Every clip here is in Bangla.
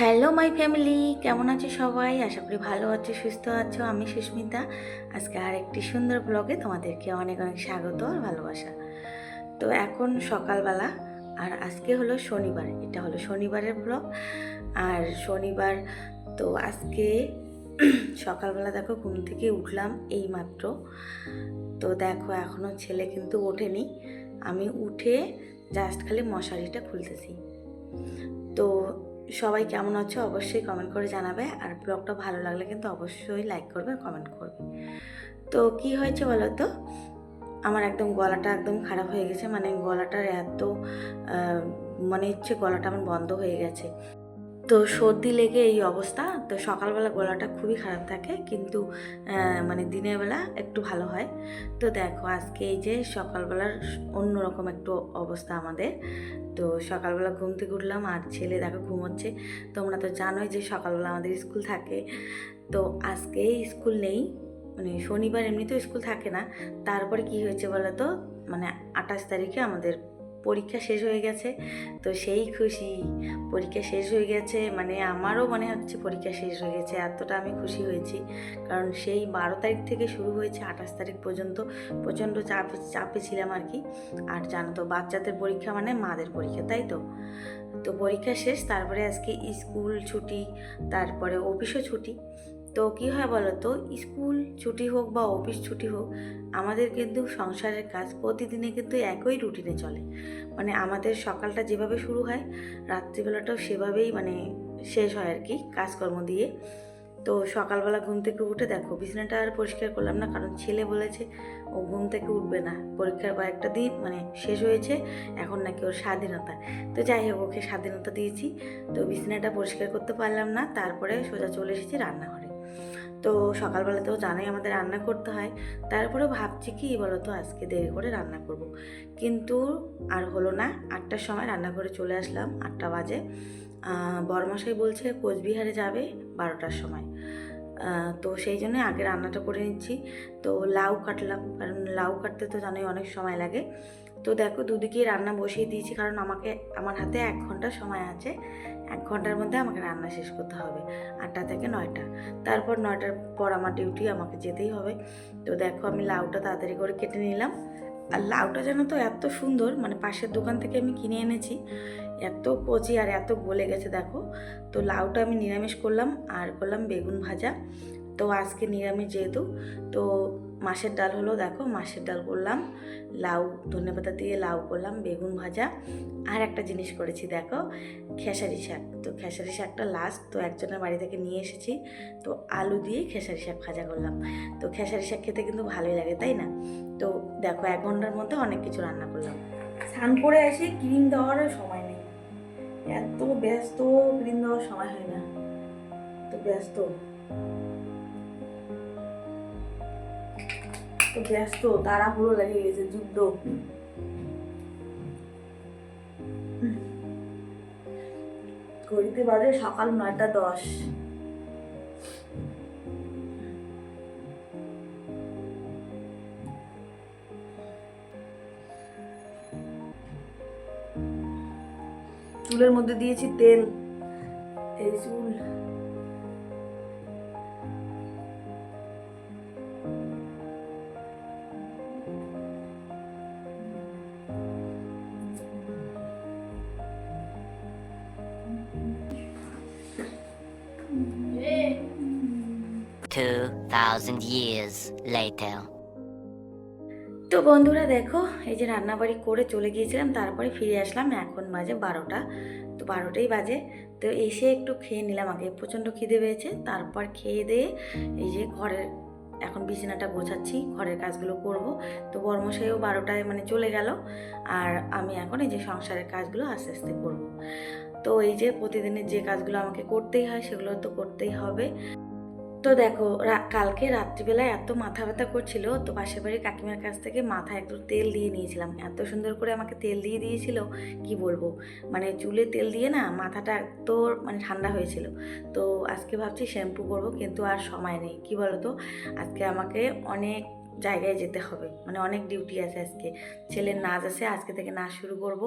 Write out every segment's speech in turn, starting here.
মাই ফ্যামিলি কেমন আছো সবাই? আশা করি ভালো আছো, সুস্থ আছো। আমি সুস্মিতা। আজকে আর একটি সুন্দর ব্লগে তোমাদেরকে অনেক অনেক স্বাগত আর ভালোবাসা। তো এখন সকালবেলা, আর আজকে হলো শনিবার। এটা হলো শনিবারের ব্লগ আর শনিবার, তো আজকে সকালবেলা দেখো ঘুম থেকে উঠলাম এই মাত্র তো দেখো এখনও ছেলে কিন্তু ওঠেনি। আমি উঠে জাস্ট খালি মশারিটা খুলতেছি। তো সবাই কেমন আছো অবশ্যই কমেন্ট করে জানাবে। আর ব্লগটা ভালো লাগলে কিন্তু অবশ্যই লাইক করবে কমেন্ট করবে। তো কি হয়েছে বলো তো আমার একদম গলাটা একদম খারাপ হয়ে গেছে। মানে গলাটার এত মনে হচ্ছে গলাটা আমার বন্ধ হয়ে গেছে। তো সর্দি লেগে এই অবস্থা। তো সকালবেলা গলাটা খুবই খারাপ থাকে, কিন্তু মানে দিনের বেলা একটু ভালো হয়। তো দেখো, আজকে এই যে সকালবেলার অন্যরকম একটু অবস্থা আমাদের। তো সকালবেলা ঘুম থেকে উঠলাম, আর ছেলে দেখো ঘুমোচ্ছে। তোমরা তো জানোই যে সকালবেলা আমাদের স্কুল থাকে। তো আজকে স্কুল নেই মানে শনিবার এমনিতেও স্কুল থাকে না। তারপরে কি হয়েছে বলো তো মানে আঠাশ তারিখে আমাদের পরীক্ষা শেষ হয়ে গেছে, তো সেই খুশি। পরীক্ষা শেষ হয়ে গেছে মানে আমারও মনে হচ্ছে পরীক্ষা শেষ হয়ে গেছে, এতটা আমি খুশি হয়েছি। কারণ সেই বারো তারিখ থেকে শুরু হয়েছে, আঠাশ তারিখ পর্যন্ত প্রচণ্ড চাপ, চাপে ছিলাম আর কি। আর জানো তো, বাচ্চাদের পরীক্ষা মানে মাদের পরীক্ষা, তাই তো? তো পরীক্ষা শেষ, তারপরে আজকে স্কুল ছুটি, তারপরে অফিসও ছুটি। তো কী হয় বলো তো? স্কুল ছুটি হোক বা অফিস ছুটি হোক, আমাদের কিন্তু সংসারের কাজ প্রতিদিনে কিন্তু একই রুটিনে চলে। মানে আমাদের সকালটা যেভাবে শুরু হয়, রাত্রিবেলাটাও সেভাবেই মানে শেষ হয় আর কি কাজকর্ম দিয়ে। তো সকালবেলা ঘুম থেকে উঠে দেখো, বিছানাটা আর পরিষ্কার করলাম না, কারণ ছেলে বলেছে ও ঘুম থেকে উঠবে না। পরীক্ষার কয়েকটা দিন মানে শেষ হয়েছে, এখন নাকি ওর স্বাধীনতা। তো যাই হোক, ওকে স্বাধীনতা দিয়েছি। তো বিছানাটা পরিষ্কার করতে পারলাম না, তারপরে সোজা চলে এসেছি রান্নাঘরে। তো সকালবেলা তো জানাই আমাদের রান্না করতে হয়। তারপরে ভাবছি কি বলতো, আজকে দেরি করে রান্না করব। কিন্তু আর হলো না, আটটার সময় রান্না করে চলে আসলাম, আটটা বাজে। বড়মশাই বলছে কোচবিহারে যাবে বারোটার সময়। তো সেই জন্য আগে রান্নাটা করে নিচ্ছি। তো লাউ কাটলাম, কারণ লাউ কাটতে তো জানোই অনেক সময় লাগে। তো দেখো দুদিকেই রান্না বসিয়ে দিয়েছি, কারণ আমাকে, আমার হাতে এক ঘণ্টা সময় আছে। এক ঘণ্টার মধ্যে আমাকে রান্না শেষ করতে হবে আটটা থেকে নয়টা। তারপর নয়টার পর আমার ডিউটি আমাকে যেতেই হবে। তো দেখো আমি লাউটা তাড়াতাড়ি করে কেটে নিলাম। আর লাউটা যেন তো এত সুন্দর মানে পাশের দোকান থেকে আমি কিনে এনেছি। এত কচি আর এত গলে গেছে দেখো। তো লাউটা আমি নিরামিষ করলাম, আর করলাম বেগুন ভাজা। তো আজকে নিরামিষ যেহেতু, তো মাছের ডাল হলো, দেখো মাছের ডাল করলাম, লাউ ধনেপাতা দিয়ে লাউ করলাম, বেগুন ভাজা, আর একটা জিনিস করেছি, দেখো খেসারি শাক। তো খেসারি শাকটা লাস্ট তো একজনের বাড়ি থেকে নিয়ে এসেছি, তো আলু দিয়ে খেসারি শাক ভাজা করলাম। তো খেসারি শাক খেতে কিন্তু ভালোই লাগে, তাই না? তো দেখো এক ঘণ্টার মধ্যে অনেক কিছু রান্না করলাম। স্নান করে এসে ক্রিম দেওয়ারও সময় নেই। এত ব্যস্ত, ক্রিম দেওয়ার সময় হয় না। তো ব্যস্ত। তো ব্যস্ত, তাড়াহুড়ো লেগে গেছে, যুদ্ধ। ঘড়িতে বাজে সকাল নয়টা দশ। চুলের মধ্যে দিয়েছি তেল, এই চুল। Two thousand years later. তো বন্ধুরা দেখো, এই যে রান্নাবাড়ি করে চলে গিয়েছিলাম, তারপরে ফিরে আসলাম। এখন বাজে বারোটা, তো বারোটাই বাজে। তো এসে একটু খেয়ে নিলাম, আগে প্রচণ্ড খিদে পেয়েছে। তারপর খেয়ে দিয়ে এই যে ঘরের, এখন বিছানাটা গোছাচ্ছি, ঘরের কাজগুলো করব। তো বর্মশাইও বারোটায় মানে চলে গেল, আর আমি এখন এই যে সংসারের কাজগুলো আস্তে আস্তে করব। তো এই যে প্রতিদিনের যে কাজগুলো আমাকে করতেই হয়, সেগুলো তো করতেই হবে। তো দেখো কালকে রাত্রিবেলায় এত মাথা ব্যথা করছিল, তো পাশের বাড়ির কাকিমার কাছ থেকে মাথায় একটু তেল দিয়ে নিয়েছিলাম। এত সুন্দর করে আমাকে তেল দিয়ে দিয়েছিল, কি বলব? মানে চুলে তেল দিয়ে না মাথাটা এত মানে ঠান্ডা হয়েছিল। তো আজকে ভাবছি শ্যাম্পু করব, কিন্তু আর সময় নেই। কি বলো তো আজকে আমাকে অনেক জায়গায় যেতে হবে মানে অনেক ডিউটি আছে আজকে। ছেলের নাচ আছে, আজকে থেকে নাচ শুরু করব।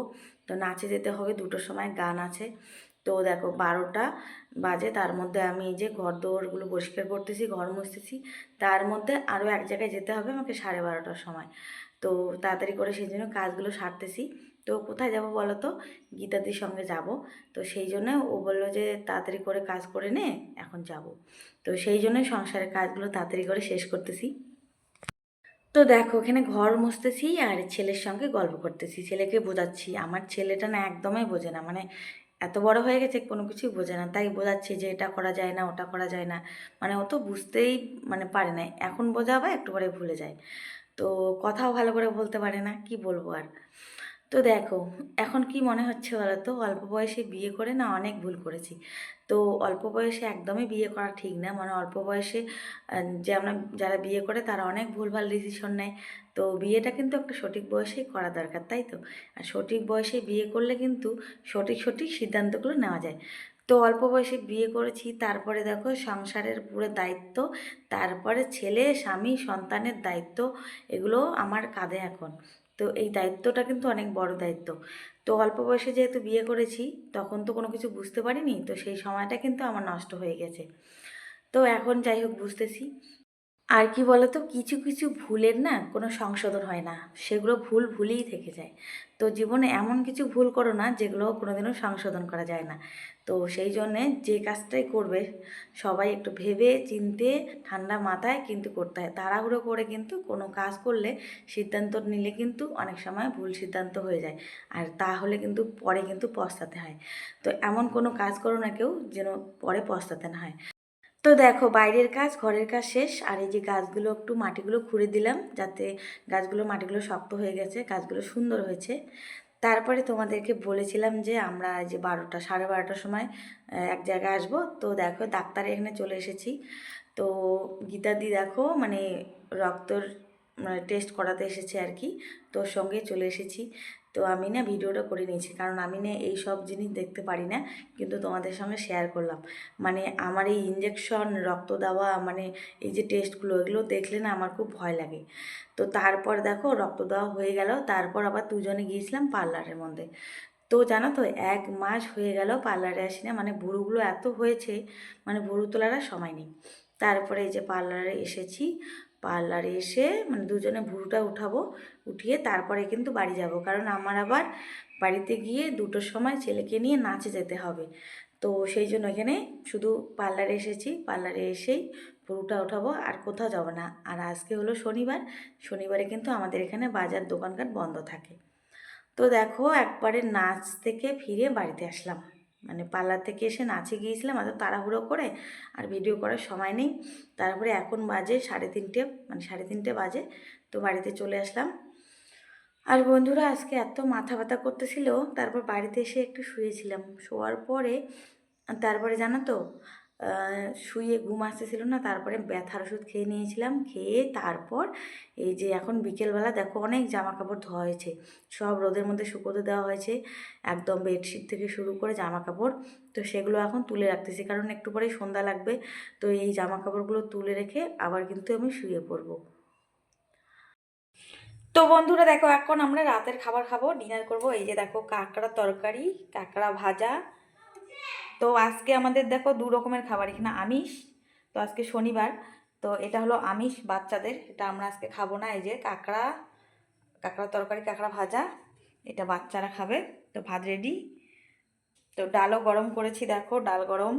তো নাচে যেতে হবে, দুটোর সময় গান আছে। তো দেখো বারোটা বাজে, তার মধ্যে আমি যে ঘর দোরগুলো পরিষ্কার করতেছি, ঘর মুছতেছি, তার মধ্যে আরও এক জায়গায় যেতে হবে আমাকে সাড়ে বারোটার সময়। তো তাড়াতাড়ি করে সেই জন্য কাজগুলো সারতেছি। তো কোথায় যাব বলো তো? গীতাদির সঙ্গে যাব। তো সেই জন্য ও বলল যে তাড়াতাড়ি করে কাজ করে নে, এখন যাব। তো সেই জন্যই সংসারের কাজগুলো তাড়াতাড়ি করে শেষ করতেছি। তো দেখো এখানে ঘর মুছতেছি আর ছেলের সঙ্গে গল্প করতেছি। ছেলেকে বোঝাচ্ছি। আমার ছেলেটা না একদমই বোঝে না। মানে এত বড় হয়ে গেছে কোনো কিছুই বোঝে না। তাই বোঝাচ্ছি যে এটা করা যায় না, ওটা করা যায় না। মানে ও তো বুঝতেই মানে পারে না। এখন বোঝাবা, একটু পরে ভুলে যায়। তো কথাও ভালো করে বলতে পারে না, কি বলব আর? তো দেখো, এখন কি মনে হচ্ছে বলো তো অল্প বয়সে বিয়ে করে না অনেক ভুল করেছি। তো অল্প বয়সে একদমই বিয়ে করা ঠিক না। মানে অল্প বয়সে যে আমরা, যারা বিয়ে করে তারা অনেক ভুলভাল ডিসিশন নেয়। তো বিয়েটা কিন্তু একটা সঠিক বয়সেই করা দরকার, তাই তো? আর সঠিক বয়সে বিয়ে করলে কিন্তু সঠিক সঠিক সিদ্ধান্তগুলো নেওয়া যায়। তো অল্প বয়সে বিয়ে করেছি, তারপরে দেখো সংসারের পুরো দায়িত্ব, তারপরে ছেলে, স্বামী, সন্তানের দায়িত্ব, এগুলো আমার কাঁধে এখন। তো এই দায়িত্বটা কিন্তু অনেক বড় দায়িত্ব। তো অল্প বয়সে যেহেতু বিয়ে করেছি, তখন তো কোনো কিছু বুঝতে পারিনি, তো সেই সময়টা কিন্তু আমার নষ্ট হয়ে গেছে। তো এখন যাই হোক, বুঝতেছি। আর কি বলতো, কিছু কিছু ভুলের না কোনো সংশোধন হয় না। সেগুলো ভুল ভুলেই থেকে যায়। তো জীবনে এমন কিছু ভুল করো না, যেগুলো কোনোদিনও সংশোধন করা যায় না। তো সেই জন্যে যে কাজটাই করবে, সবাই একটু ভেবে চিনতে ঠান্ডা মাথায় কিন্তু করতে হয়। তাড়াহুড়ো করে কিন্তু কোনো কাজ করলে সিদ্ধান্ত নিলে কিন্তু অনেক সময় ভুল সিদ্ধান্ত হয়ে যায়। আর তাহলে কিন্তু পরে কিন্তু পস্তাতে হয়। তো এমন কোনো কাজ করো না কেউ যেন পরে পস্তাতে না হয়। তো দেখো, বাইরের কাজ, ঘরের কাজ শেষ। আর এই যে গাছগুলো, একটু মাটিগুলো খুঁড়ে দিলাম যাতে গাছগুলো, মাটিগুলো শক্ত হয়ে গেছে, গাছগুলো সুন্দর হয়েছে। তারপরে তোমাদেরকে বলেছিলাম যে আমরা যে বারোটা, সাড়ে বারোটার সময় এক জায়গায় আসব। তো দেখো, ডাক্তার এখানে চলে এসেছি। তো গীতাদি দেখো মানে রক্তর টেস্ট করাতে এসেছে আর কি। তোর সঙ্গে চলে এসেছি। তো আমি না ভিডিওটা করে নিয়েছি। কারণ আমি না এই সব জিনিস দেখতে পারি না, কিন্তু তোমাদের সঙ্গে শেয়ার করলাম। মানে আমার এই ইঞ্জেকশন রক্ত দেওয়া মানে এই যে টেস্টগুলো এগুলো দেখলে না আমার খুব ভয় লাগে। তো তারপর দেখো রক্ত দেওয়া হয়ে গেল, তারপর আবার দুজনে গিয়েছিলাম পার্লারের মধ্যে। তো জানো তো, এক মাস হয়ে গেল পার্লারে আসি না মানে ভুরুগুলো এত হয়েছে মানে ভুরু তোলার সময় নেই। তারপরে এই যে পার্লারে এসেছি পার্লারে এসে মানে দুজনে ভুরুটা উঠাবো, উঠিয়ে তারপরে কিন্তু বাড়ি যাব। কারণ আমার আবার বাড়িতে গিয়ে দুটোর সময় ছেলেকে নিয়ে নাচে যেতে হবে। তো সেই জন্য এখানে শুধু পার্লারে এসেছি, পার্লারে এসেই ভুরুটা উঠাবো আর কোথাও যাব না। আর আজকে হলো শনিবার, শনিবারে কিন্তু আমাদের এখানে বাজার দোকানঘাট বন্ধ থাকে। তো দেখো একবারে নাচ থেকে ফিরে বাড়িতে আসলাম। মানে পার্লার থেকে এসে নাচে গিয়েছিলাম, এত তাড়াহুড়ো করে আর ভিডিও করার সময় নেই। তারপরে এখন বাজে সাড়ে তিনটে মানে সাড়ে তিনটে বাজে, তো বাড়িতে চলে আসলাম। আর বন্ধুরা, আজকে এত মাথা ব্যথা করতেছিল, তারপর বাড়িতে এসে একটু শুয়েছিলাম। শোয়ার পরে, তারপরে জানো তো শুয়ে ঘুম আসতেছিল না, তারপরে ব্যথার ওষুধ খেয়ে নিয়েছিলাম, খেয়ে তারপর এই যে এখন বিকেলবেলা দেখো অনেক জামা কাপড় ধোয়া হয়েছে, সব রোদের মধ্যে শুকোতে দেওয়া হয়েছে, একদম বেডশিট থেকে শুরু করে জামা কাপড় তো সেগুলো এখন তুলে রাখতেছি, কারণ একটু পরেই সন্ধ্যা লাগবে, তো এই জামা কাপড়গুলো তুলে রেখে আবার কিন্তু আমি শুয়ে পড়ব। তো বন্ধুরা দেখো, এখন আমরা রাতের খাবার খাব, ডিনার করব, এই যে দেখো কাঁকড়া তরকারি, কাঁকড়া ভাজা তো আজকে আমাদের দেখো দু রকমের খাবার, এখানে আমিষ, তো আজকে শনিবার, তো এটা হলো আমিষ বাচ্চাদের, এটা আমরা আজকে খাব না, এই যে কাঁকড়া কাঁকড়া তরকারি, কাঁকড়া ভাজা, এটা বাচ্চারা খাবে, তো ভাত রেডি তো ডালও গরম করেছি দেখো, ডাল গরম,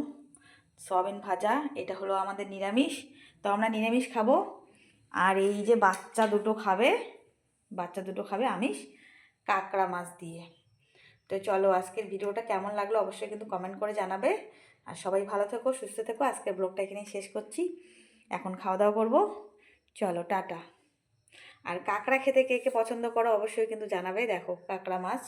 সয়াবিন ভাজা, এটা হলো আমাদের নিরামিষ, তো আমরা নিরামিষ খাব, আর এই যে বাচ্চা দুটো খাবে, বাচ্চা দুটো খাবে আমিষ, কাঁকড়া মাছ দিয়ে। তো চলো আজকের ভিডিওটা কেমন লাগল অবশ্যই কিন্তু কমেন্ট করে জানাবে। আর সবাই ভালো থেকো, সুস্থ থেকো। আজকের ব্লগটা এখানেই শেষ করছি। এখন খাওয়া দাওয়া করব। চলো টাটা। আর কাঁকড়া খেতে কে কে পছন্দ করো অবশ্যই কিন্তু জানাবে। দেখো কাঁকড়া মাছ।